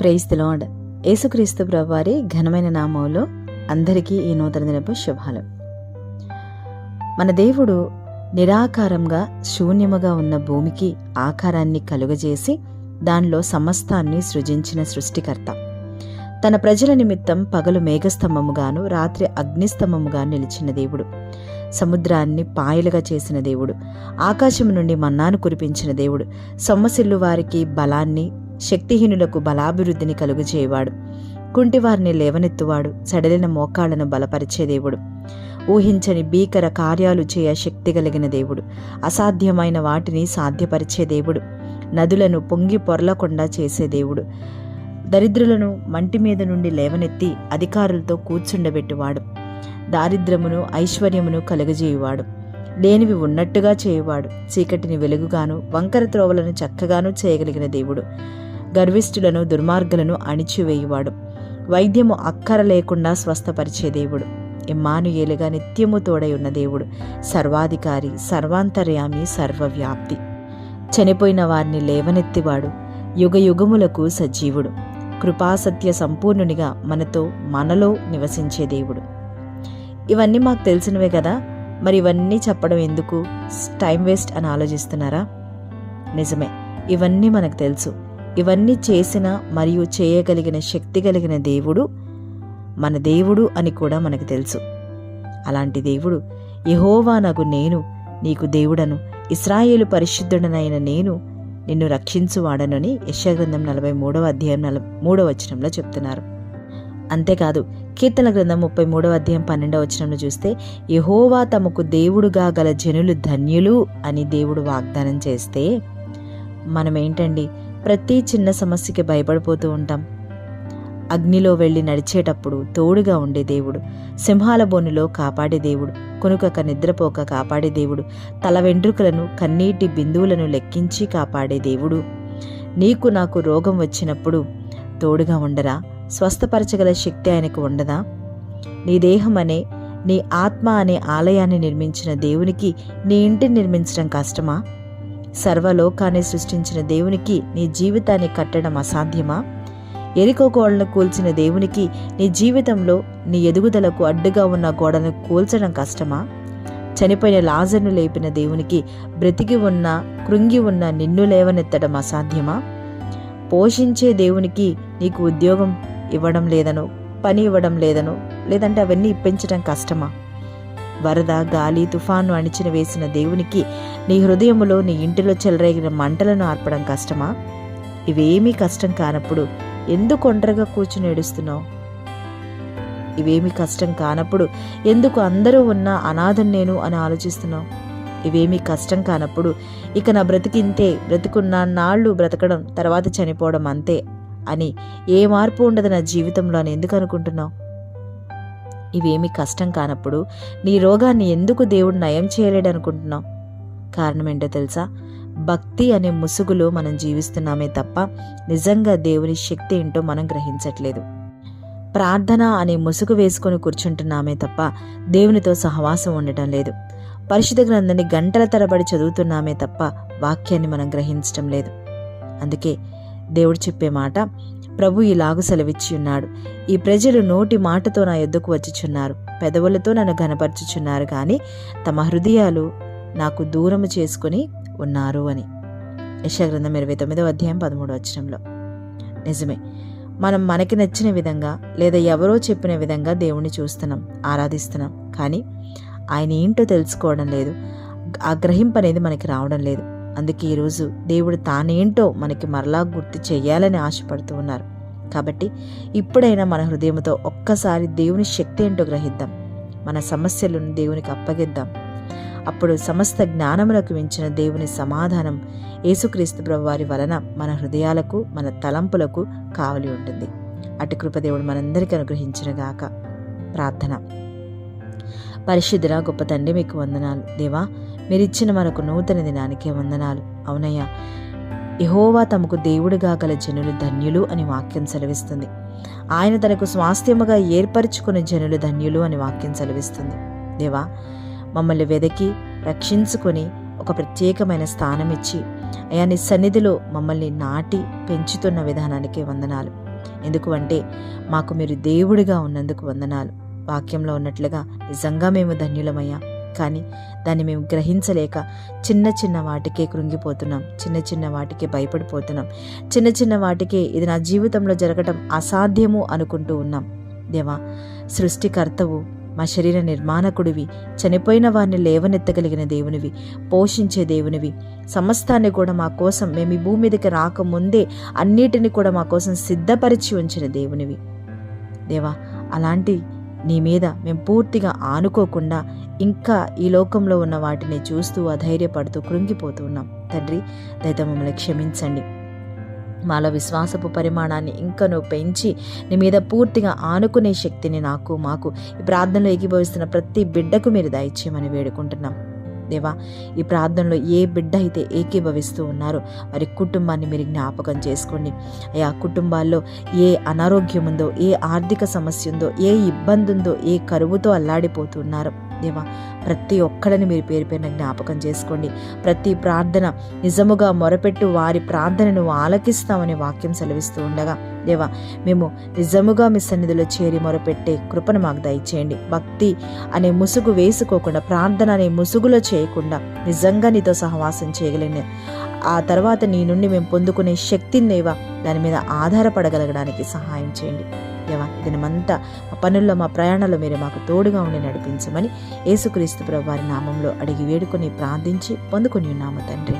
Praise the lord యేసుక్రీస్తు ప్రభువారి ఘనమైన నామంలో అందరికీ ఈ నూతన దినపు శుభాలు. మన దేవుడు నిరాకారంగా శూన్యముగా ఉన్న భూమికి ఆకారాన్ని కలుగజేసి దానిలో సమస్తాన్ని సృజించిన సృష్టికర్త. తన ప్రజల నిమిత్తం పగలు మేఘస్తంభముగాను రాత్రి అగ్నిస్తంభముగా నిలిచిన దేవుడు. సముద్రాన్ని పాయలుగా చేసిన దేవుడు. ఆకాశం నుండి మన్నాను కురిపించిన దేవుడు. సొమ్మసిల్లు వారికి బలాన్ని శక్తిహీనులకు బలాభివృద్ధిని కలుగజేయవాడు. కుంటివారిని లేవనెత్తువాడు. సడలిన మోకాళ్ళను బలపరిచే దేవుడు. ఊహించని భీకర కార్యాలు చేయ శక్తి కలిగిన దేవుడు. అసాధ్యమైన వాటిని సాధ్యపరిచే దేవుడు. నదులను పొంగి పొరలకుండా చేసే దేవుడు. దరిద్రులను మంటి మీద నుండి లేవనెత్తి అధికారులతో కూర్చుండబెట్టువాడు. దారిద్రమును ఐశ్వర్యమును కలుగజేయువాడు. లేనివి ఉన్నట్టుగా చేయువాడు. చీకటిని వెలుగుగాను వంకర త్రోవలను చక్కగాను చేయగలిగిన దేవుడు. గర్విష్ఠులను దుర్మార్గులను అణిచివేయువాడు. వైద్యము అక్కర లేకుండా స్వస్థపరిచే దేవుడు. ఇమ్మానుయేలుగా నిత్యము తోడై ఉన్న దేవుడు. సర్వాధికారి సర్వాంతర్యామి సర్వవ్యాప్తి. చనిపోయిన వారిని లేవనెత్తివాడు. యుగ యుగములకు సజీవుడు. కృపాసత్య సంపూర్ణునిగా మనతో మనలో నివసించే దేవుడు. ఇవన్నీ మాకు తెలిసినవే కదా? మరి ఇవన్నీ చెప్పడం ఎందుకు? టైం వేస్ట్ అని ఆలోచిస్తున్నారా? నిజమే. ఇవన్నీ మనకు తెలుసు. ఇవన్నీ చేసిన మరియు చేయగలిగిన శక్తి కలిగిన దేవుడు మన దేవుడు అని కూడా మనకు తెలుసు. అలాంటి దేవుడు యహోవానగు నేను నీకు దేవుడను ఇస్రాయేలు పరిశుద్ధుడనైన నేను నిన్ను రక్షించువాడనని యశగ్రంథం నలభై మూడవ అధ్యాయం నల మూడవ వచనంలో చెప్తున్నారు. అంతేకాదు కీర్తన గ్రంథం ముప్పై మూడవ అధ్యాయం పన్నెండవ వచనంలో చూస్తే యహోవా తమకు దేవుడుగా గల జనులు ధన్యులు అని దేవుడు వాగ్దానం చేస్తే మనం ఏంటండి ప్రతి చిన్న సమస్యకి భయపడిపోతూ ఉంటాం. అగ్నిలో వెళ్ళి నడిచేటప్పుడు తోడుగా ఉండే దేవుడు సింహాల బోనులో కాపాడే దేవుడు కొనుకక నిద్రపోక కాపాడే దేవుడు తల వెంట్రుకలను కన్నీటి బిందువులను లెక్కించి కాపాడే దేవుడు. నీకు నాకు రోగం వచ్చినప్పుడు తోడుగా ఉండరా? స్వస్థపరచగల శక్తి ఆయనకు ఉండదా? నీ దేహం అనే నీ ఆత్మ అనే ఆలయాన్ని నిర్మించిన దేవునికి నీ ఇంటిని నిర్మించడం కష్టమా? సర్వలోకాన్ని సృష్టించిన దేవునికి నీ జీవితాన్ని కట్టడం అసాధ్యమా? ఎరికో గోడను కూల్చిన దేవునికి నీ జీవితంలో నీ ఎదుగుదలకు అడ్డుగా ఉన్న గోడను కూల్చడం కష్టమా? చనిపోయిన లాజర్ను లేపిన దేవునికి బ్రతికి ఉన్న కృంగి ఉన్న నిన్ను లేవనెత్తడం అసాధ్యమా? పోషించే దేవునికి నీకు ఉద్యోగం ఇవ్వడం లేదను పని ఇవ్వడం లేదను లేదంటే అవన్నీ ఇప్పించడం కష్టమా? వరద గాలి తుఫాను అణిచిన వేసిన దేవునికి నీ హృదయములో నీ ఇంటిలో చెలరేగిన మంటలను ఆర్పడం కష్టమా? ఇవేమీ కష్టం కానప్పుడు ఎందుకు ఒంటరిగా కూర్చుని ఏడుస్తున్నావు? ఇవేమీ కష్టం కానప్పుడు ఎందుకు అందరూ ఉన్న అనాథం నేను అని ఆలోచిస్తున్నావు? ఇవేమీ కష్టం కానప్పుడు ఇక నా బ్రతికింతే బ్రతికున్న నాళ్ళు బ్రతకడం తర్వాత చనిపోవడం అంతే అని ఏ మార్పు ఉండదు నా జీవితంలో అని ఎందుకు అనుకుంటున్నావు? ఇవేమి కష్టం కానప్పుడు నీ రోగాన్ని ఎందుకు దేవుడు నయం చేయలేడనుకుంటున్నావు? కారణం ఏంటో తెలుసా? భక్తి అనే ముసుగులో మనం జీవిస్తున్నామే తప్ప నిజంగా దేవుని శక్తి ఏంటో మనం గ్రహించట్లేదు. ప్రార్థన అనే ముసుగు వేసుకొని కూర్చుంటున్నామే తప్ప దేవునితో సహవాసం ఉండటం లేదు. పరిశుద్ధ గ్రంథాన్ని గంటల తరబడి చదువుతున్నామే తప్ప వాక్యాన్ని మనం గ్రహించటం లేదు. అందుకే దేవుడు చెప్పే మాట ప్రభు ఇలాగు సెలవిచ్చియున్నాడు. ఈ ప్రజలు నోటి మాటతో నా ఎద్దుకు వచ్చిచున్నారు. పెదవులతో నన్ను ఘనపరచుచున్నారు కానీ తమ హృదయాలు నాకు దూరము చేసుకుని ఉన్నారు అని. యశగ్రంథం ఇరవై తొమ్మిదవ అధ్యాయం పదమూడు వచనంలో. నిజమే. మనం మనకి నచ్చిన విధంగా లేదా ఎవరో చెప్పిన విధంగా దేవుణ్ణి చూస్తున్నాం ఆరాధిస్తున్నాం. కానీ ఆయన ఏంటో తెలుసుకోవడం లేదు. ఆ గ్రహింపు అనేది మనకి రావడం లేదు. అందుకే ఈరోజు దేవుడు తానేంటో మనకి మరలా గుర్తు చేయాలని ఆశపడుతూ ఉన్నారు. కాబట్టి ఇప్పుడైనా మన హృదయంతో ఒక్కసారి దేవుని శక్తి ఏంటో గ్రహిద్దాం. మన సమస్యలను దేవునికి అప్పగిద్దాం. అప్పుడు సమస్త జ్ఞానములకు మించిన దేవుని సమాధానం యేసుక్రీస్తు ప్రభు వారి వలన మన హృదయాలకు మన తలంపులకు కావలి ఉంటుంది. అటు కృపదేవుడు మనందరికీ అనుగ్రహించినగాక ప్రార్థన. పరిశుద్ధుల గొప్ప తండ్రి మీకు వందనాలు. దేవా మీరిచ్చిన మనకు నూతన దినానికే వందనాలు. అవునయ్యా యహోవా తమకు దేవుడిగా గల జనులు ధన్యులు అని వాక్యం సెలవిస్తుంది. ఆయన తనకు స్వాస్థ్యముగా ఏర్పరచుకున్న జనులు ధన్యులు అని వాక్యం సెలవిస్తుంది. దేవా మమ్మల్ని వెదకి రక్షించుకొని ఒక ప్రత్యేకమైన స్థానం ఇచ్చి అయా నీ సన్నిధిలో మమ్మల్ని నాటి పెంచుతున్న విధానానికి వందనాలు. ఎందుకు అంటే మాకు మీరు దేవుడిగా ఉన్నందుకు వందనాలు. వాక్యంలో ఉన్నట్లుగా నిజంగా మేము ధన్యులమయ్యా. కానీ దాన్ని మేము గ్రహించలేక చిన్న చిన్న వాటికే కృంగిపోతున్నాం. చిన్న చిన్న వాటికే భయపడిపోతున్నాం. చిన్న చిన్న వాటికే ఇది నా జీవితంలో జరగటం అసాధ్యము అనుకుంటూ ఉన్నాం. దేవా సృష్టికర్తవు మా శరీర నిర్మాణకుడివి. చనిపోయిన వారిని లేవనెత్తగలిగిన దేవునివి. పోషించే దేవునివి. సమస్తాన్ని కూడా మా కోసం మేము ఈ భూమి మీదకి రాకముందే అన్నిటిని కూడా మా కోసం సిద్ధపరిచి ఉంచిన దేవునివి. దేవా అలాంటి నీ మీద మేము పూర్తిగా ఆనుకోకుండా ఇంకా ఈ లోకంలో ఉన్న వాటిని చూస్తూ అధైర్యపడుతూ కృంగిపోతూ ఉన్నాం. తండ్రి దయతో మమ్మల్ని క్షమించండి. మాలో విశ్వాసపు పరిమాణాన్ని ఇంకనూ పెంచి నీ మీద పూర్తిగా ఆనుకునే శక్తిని నాకు మాకు ఈ ప్రార్థనలో ఏకీభవిస్తున్న ప్రతి బిడ్డకు మీరు దయచేయమని వేడుకుంటున్నాం. దేవా ఈ ప్రార్థనలో ఏ బిడ్డ అయితే ఏకీభవిస్తూ ఉన్నారో వారి కుటుంబాన్ని మీరు జ్ఞాపకం చేసుకోండి. అయ్యా కుటుంబాల్లో ఏ అనారోగ్యం ఉందో ఏ ఆర్థిక సమస్య ఉందో ఏ ఇబ్బంది ఉందో ఏ కరువుతో అల్లాడిపోతున్నారో దేవా ప్రతి ఒక్కడిని మీరు పేరు పేరున జ్ఞాపకం చేసుకోండి. ప్రతి ప్రార్థన నిజముగా మొరపెట్టు వారి ప్రార్థనను ఆలకిస్తామని వాక్యం సెలవిస్తూ ఉండగా దేవా మేము నిజముగా మీ సన్నిధిలో చేరి మొరపెట్టే కృపను మాకు దయచేయండి. భక్తి అనే ముసుగు వేసుకోకుండా ప్రార్థన అనే ముసుగులో చేయకుండా నిజంగా నీతో సహవాసం చేయగలిగిన ఆ తర్వాత నీ నుండి మేము పొందుకునే శక్తిని దేవా దాని మీద ఆధారపడగలగడానికి సహాయం చేయండి. దేవా దినమంతా మా పనుల్లో మా ప్రయాణాల్లో మీరు మాకు తోడుగా ఉండి నడిపించమని యేసుక్రీస్తు ప్రభు వారి నామంలో అడిగి వేడుకొని ప్రార్థించి పొందుకొని ఉన్నాము తండ్రి.